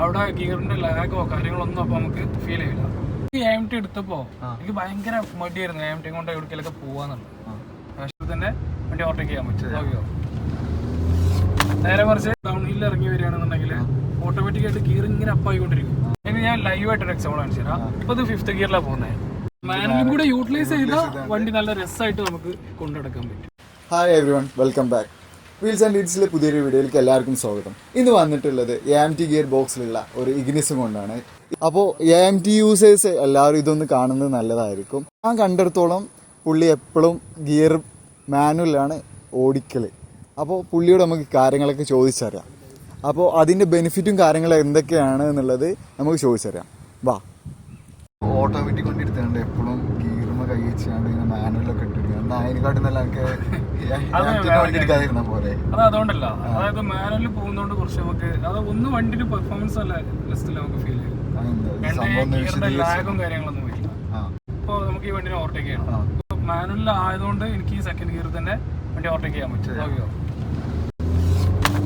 അവിടെ ഗിയറിന്റെ ലാഗോ കാര്യങ്ങളൊന്നും അപ്പൊ നമുക്ക് ഫീൽ ചെയ്യില്ല. ഈ എം ടി എടുത്തപ്പോ എനിക്ക് ഭയങ്കര മടിയായിരുന്നു എം ടി കൊണ്ട് എവിടേക്കൊക്കെ പോവാന്നുള്ളത് പക്ഷേ തന്നെ വണ്ടി ഓവർടേക്ക് ചെയ്യാൻ പറ്റും നോക്കിയോ നേരെ മറിച്ച് ഡൗൺ ഹില്ലിൽ ഇറങ്ങി വരികയാണെന്നുണ്ടെങ്കിൽ ഓട്ടോമാറ്റിക് ആയിട്ട് ഗിയർ ഇങ്ങനെ അപ്പായിക്കൊണ്ടിരിക്കും ഇനി ഞാൻ ലൈവ് ആയിട്ട് ഒരു എക്സാമ്പിൾ കാണിച്ചു തരാം. ഇപ്പൊ ഇത് ഫിഫ്ത്ത് ഗിയറിലാണ് പോകുന്നത് മാനുവലും കൂടെ യൂട്ടിലൈസ് ചെയ്താൽ വണ്ടി നല്ല രസമായിട്ട് നമുക്ക് കൊണ്ടുനടക്കാൻ പറ്റും. Hi everyone welcome back wheels and ലീഡ്സിലെ പുതിയൊരു വീഡിയോയിലേക്ക് എല്ലാവർക്കും സ്വാഗതം. ഇന്ന് വന്നിട്ടുള്ളത് എ എം ടി ഗിയർ ബോക്സിലുള്ള ഒരു ഇഗ്നിസും കൊണ്ടാണ്. അപ്പോൾ എ എം ടി യൂസേഴ്സ് എല്ലാവരും ഇതൊന്ന് കാണുന്നത് നല്ലതായിരിക്കും. ഞാൻ കണ്ടിടത്തോളം പുള്ളി എപ്പോഴും ഗിയർ മാനുവലാണ് ഓടിക്കൽ അപ്പോൾ പുള്ളിയോട് നമുക്ക് കാര്യങ്ങളൊക്കെ ചോദിച്ചറിയാം. അപ്പോൾ അതിന്റെ ബെനിഫിറ്റും കാര്യങ്ങളും എന്തൊക്കെയാണ് എന്നുള്ളത് നമുക്ക് ചോദിച്ചറിയാം. വാ. ഓട്ടോമാറ്റിക് ഇട്ടിരിക്കുക എന്നാൽ അതിനെക്കാട്ടും നല്ല എനിക്ക് എടുക്കാതിരുന്ന പോലെ. അത് അതുകൊണ്ടല്ല. അതായത് മാനുവലിൽ പോകുന്നതുകൊണ്ട് കുറച്ച് നമുക്ക് അത് ഒന്ന് വണ്ടിയുടെ പെർഫോമൻസ് അല്ല ലിസ്റ്റിൽ നമുക്ക് ഫീൽ ചെയ്യും. ലാഗും കാര്യങ്ങളൊന്നും വരില്ല. ഇപ്പോൾ നമുക്ക് ഈ വണ്ടിനെ ഓവർടേക്ക് ചെയ്യണം. മാനുവലിൽ ആയതുകൊണ്ട് എനിക്ക് ഈ സെക്കൻഡ് ഗിയർ തന്നെ വണ്ടി ഓവർടേക്ക് ചെയ്യാൻ പറ്റും.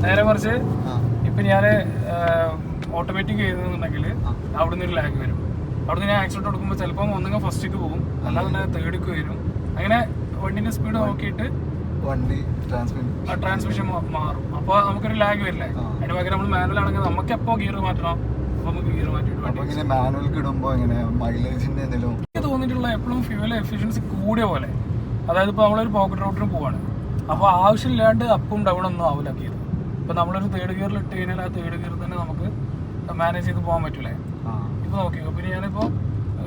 നേരെ മറിച്ച് ആ. ഇപ്പൊ ഞാൻ ഓട്ടോമാറ്റിക് ചെയ്തെന്നുണ്ടെങ്കിൽ അവിടുന്ന് ഒരു ലാഗ് വരും. അവിടുന്ന് ഞാൻ ആക്സിഡന്റ് കൊടുക്കുമ്പോൾ ചിലപ്പോൾ ഒന്നുകിൽ ഫസ്റ്റിക്ക് പോകും. അല്ലാതെ തേർഡിക്ക് വരും. അങ്ങനെ വണ്ടിന്റെ സ്പീഡ് നോക്കിയിട്ട് വണ്ടി ട്രാൻസ്മിഷൻ മാറും. അപ്പോൾ നമുക്കൊരു ലാഗ് വരില്ലേ. അതിന് പകരം നമ്മൾ മാനുവൽ ആണെങ്കിൽ നമുക്ക് എപ്പോ ഗിയർ മാറ്റണം എനിക്ക് തോന്നിയിട്ടുള്ള എപ്പോഴും ഫ്യൂവൽ എഫിഷ്യൻസി കൂടിയ പോലെ. അതായത് ഇപ്പോൾ നമ്മളൊരു പോക്കറ്റ് റോട്ടിന് പോവാണ്. അപ്പോൾ ആവശ്യമില്ലാണ്ട് അപ്പും ഡൗൺ ഒന്നും ആവില്ല ഗിയർ ഇപ്പോൾ നമ്മളൊരു തേർഡ് ഗിയറിൽ ഇട്ട് കഴിഞ്ഞാൽ ആ തേർഡ് ഗിയർ തന്നെ നമുക്ക് മാനേജ് ചെയ്ത് പോകാൻ പറ്റൂലേ? ആ. ഇപ്പോൾ നോക്കിയോ പിന്നെ ഞാനിപ്പോൾ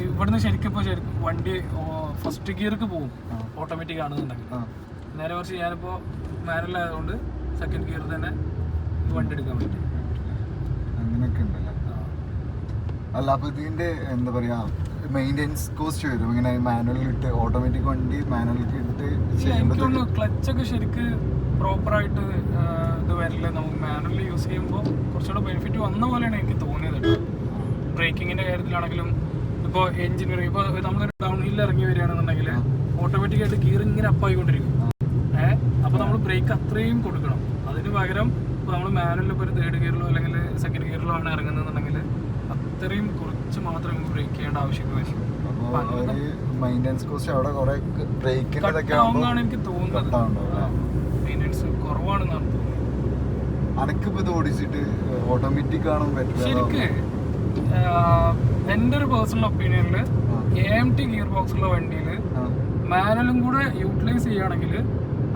ഇവിടുന്ന് ശരിക്കും ഇപ്പോൾ ശരിക്കും വണ്ടി ഫസ്റ്റ് ഗിയർക്ക് പോകും ഓട്ടോമാറ്റിക് ആണെന്നുണ്ടെങ്കിൽ. നേരെ കുറച്ച് ഞാനിപ്പോൾ മാനുവൽ ആയതുകൊണ്ട് സെക്കൻഡ് ഗിയർ തന്നെ വണ്ടി എടുക്കാൻ പറ്റും അങ്ങനെയൊക്കെ ഉണ്ടല്ലേ? അല്ല അപ്പൊ ഇതിന്റെ എന്താ പറയാ മെയിന്റെനൻസ് കോസ്റ്റ് വരും. ഇങ്ങനെ മാനുവലിൽ ഇട്ട് ഓട്ടോമാറ്റിക് വണ്ടി മാനുവലിൽ ഇട്ട് തോന്നുന്നു ക്ലച്ചൊക്കെ ശരിക്ക് പ്രോപ്പറായിട്ട് ഇത് വരില്ല. നമുക്ക് മാനുവലി യൂസ് ചെയ്യുമ്പോൾ കുറച്ചുകൂടെ ബെനിഫിറ്റ് വന്ന പോലെയാണ് എനിക്ക് തോന്നിയത്. ബ്രേക്കിങ്ങിന്റെ കാര്യത്തിലാണെങ്കിലും ഇപ്പോൾ എഞ്ചിൻ ഇപ്പോൾ നമ്മളൊരു ഡൗൺ ഹില്ലിൽ ഇറങ്ങി വരികയാണെന്നുണ്ടെങ്കിൽ ഓട്ടോമാറ്റിക് ആയിട്ട് ഗിയർ ഇങ്ങനെ അപ്പായിക്കൊണ്ടിരിക്കും ഏഹ് അപ്പോൾ നമ്മൾ ബ്രേക്ക് അത്രയും കൊടുക്കണം. അതിന് പകരം ഇപ്പോൾ നമ്മൾ മാനുവലിൽ ഇപ്പോൾ ഒരു തേർഡ് ഗിയറിലോ അല്ലെങ്കിൽ സെക്കൻഡ് ഗിയറിലോ ആണ് ഇറങ്ങുന്നതെന്നുണ്ടെങ്കിൽ അത്രയും കുറച്ച് മാത്രം ബ്രേക്ക് ചെയ്യേണ്ട ആവശ്യമൊക്കെ വരും. മെയിന്റെനൻസ് കോസ്റ്റ് അവിടെ കുറെ എനിക്ക് തോന്നുന്നത്. കട്ടാവുണ്ടാവും മെയിന്റെനൻസ് കുറവാണെന്നാണ് തോന്നുന്നത്. അനക്കിപ്പോ ഇത് ഓടിച്ചിട്ട് ഓട്ടോമാറ്റിക് ആണോ ബെറ്റർ ശരിക്ക് എന്റെ ഒരു പേഴ്സണൽ ഒപ്പീനിയനിൽ എ എം ടി ഗിയർ ബോക്സുള്ള വണ്ടിയിൽ മാനുവലും കൂടെ യൂട്ടിലൈസ് ചെയ്യുകയാണെങ്കിൽ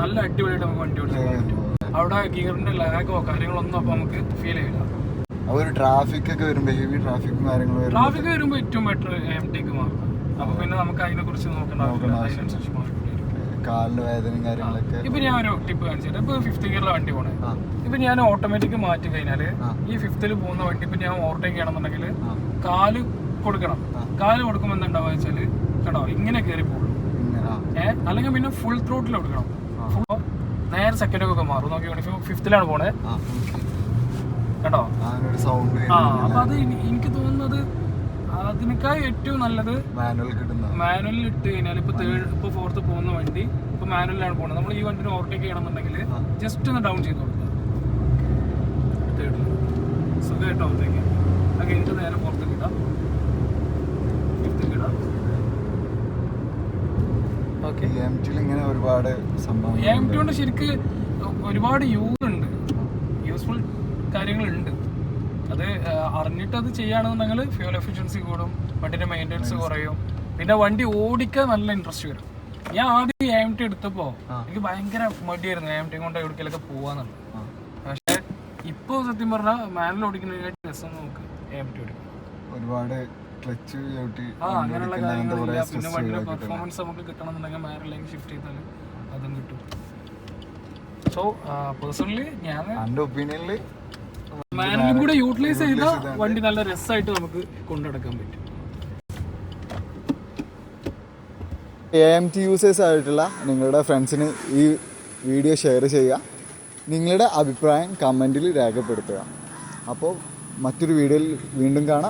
നല്ല അടിപൊളിയായിട്ട് നമുക്ക് വണ്ടി ഓടിക്കാൻ പറ്റും. അവിടെ ഗിയറിന്റെ ലാഗോ കാര്യങ്ങളൊന്നും അപ്പോൾ നമുക്ക് ഫീൽ ചെയ്യില്ല. ഒരു ട്രാഫിക് ഒക്കെ വരുമ്പോൾ ഹെവി ട്രാഫിക്കും കാര്യങ്ങളും ട്രാഫിക് വരുമ്പോൾ ഏറ്റവും ബെറ്റർ എ ടിക്ക് മാറും അപ്പോൾ പിന്നെ നമുക്ക് അതിനെ കുറിച്ച് നോക്കേണ്ട ആവശ്യമില്ല. അതിനനുസരിച്ച് മാറിക്കൊണ്ടിരിക്കും കാലിന് വേദനയും കാര്യങ്ങളൊക്കെ. ഇപ്പൊ ഞാൻ ഒരു ടിപ്പ് കാണിച്ചിട്ട് ഇപ്പൊ ഫിഫ്ത് ഗിയറിലെ വണ്ടി പോണേ. ഇപ്പൊ ഞാൻ ഓട്ടോമാറ്റിക് മാറ്റി കഴിഞ്ഞാൽ ഈ ഫിഫ്തിൽ പോകുന്ന വണ്ടി ഇപ്പൊ ഞാൻ ഓവർടേക്ക് ചെയ്യണമെന്നുണ്ടെങ്കിൽ കാൽ കൊടുക്കണം. കാൽ കൊടുക്കുമ്പോൾ എന്താ വെച്ചാൽ കേട്ടോ ഇങ്ങനെ കയറി പോകും ഏഹ് അല്ലെങ്കിൽ പിന്നെ ഫുൾ ത്രോട്ടിൽ കൊടുക്കണം. നേരെ സെക്കൻഡൊക്കെ മാറും. നോക്കി ഫിഫ്തിലാണ് പോണേ. കേട്ടോ ആ അപ്പൊ അത് എനിക്ക് തോന്നുന്നത് അതിനേക്കാൾ ഏറ്റവും നല്ലത് മാനുവൽ കിട്ടുന്ന മാനുവലിൽ ഇട്ട് കഴിഞ്ഞാൽ ഇപ്പൊ തേർഡ് ഇപ്പൊ ഫോർത്ത് പോകുന്ന വണ്ടി ഇപ്പൊ മാനുവലിലാണ് പോകുന്നത്. നമ്മൾ ഈ വണ്ടിനെ ഓവർടേക്ക് ചെയ്യണമെന്നുണ്ടെങ്കിൽ. ജസ്റ്റ് ഒന്ന് ഡൗൺ ചെയ്ത് കൊടുക്കുക തേർഡിൽ സുഖമായിട്ട് ഓവർടേക്ക് അത് കഴിഞ്ഞിട്ട് നേരെ പുറത്തേക്ക് ഇടാം. ഫിഫ്ത്തേക്ക് ഇടാം. ഓക്കെ എം ടിയിൽ ഇങ്ങനെ ഒരുപാട് സംഭവം എം ടി കൊണ്ട് ശരിക്ക് ഒരുപാട് യൂസ് ഉണ്ട്. യൂസ്ഫുൾ കാര്യങ്ങളുണ്ട്. അത് അറിഞ്ഞിട്ട് അത് ചെയ്യുകയാണെന്നുണ്ടെങ്കിൽ ഫ്യൂൽ എഫിഷ്യൻസി കൂടും വണ്ടിന്റെ മെയിന്റെനൻസ് കുറയും. പിന്നെ വണ്ടി ഓടിക്കാൻ നല്ല ഇൻട്രസ്റ്റ് വരും. ഞാൻ ആദ്യം എം ടി എടുത്തപ്പോൾ. എനിക്ക് ഭയങ്കര മടിയായിരുന്നു എം ടി കൊണ്ട് എവിടേക്കൊക്കെ പോകാന്നുള്ളത് പക്ഷെ ഇപ്പോൾ സത്യം പറഞ്ഞാൽ മാനുവൽ ഓടിക്കുന്നതിനായിട്ട് രസം നമുക്ക് എം ടി ഓടിക്കും. ഒരുപാട് ക്ലച്ച് ആ അങ്ങനെയുള്ള കാര്യങ്ങളില്ല. പിന്നെ വണ്ടിയുടെ പെർഫോമൻസ് നമുക്ക് കിട്ടണമെന്നുണ്ടെങ്കിൽ മാനുവലിലേക്ക് ഷിഫ്റ്റ് ചെയ്താൽ അതും കിട്ടും. സോ പേഴ്സണലി ഞാൻ എന്റെ ഒപ്പീനിയനിൽ മാനുവലും കൂടെ യൂട്ടിലൈസ് ചെയ്ത വണ്ടി നല്ല രസമായിട്ട് നമുക്ക് കൊണ്ടുനടക്കാൻ പറ്റും. എ എം ടി യൂസേഴ്സ് ആയിട്ടുള്ള നിങ്ങളുടെ ഫ്രണ്ട്സിന് ഈ വീഡിയോ ഷെയർ ചെയ്യുക. നിങ്ങളുടെ അഭിപ്രായം കമന്റിൽ രേഖപ്പെടുത്തുക. അപ്പോൾ മറ്റൊരു വീഡിയോയിൽ വീണ്ടും കാണാം.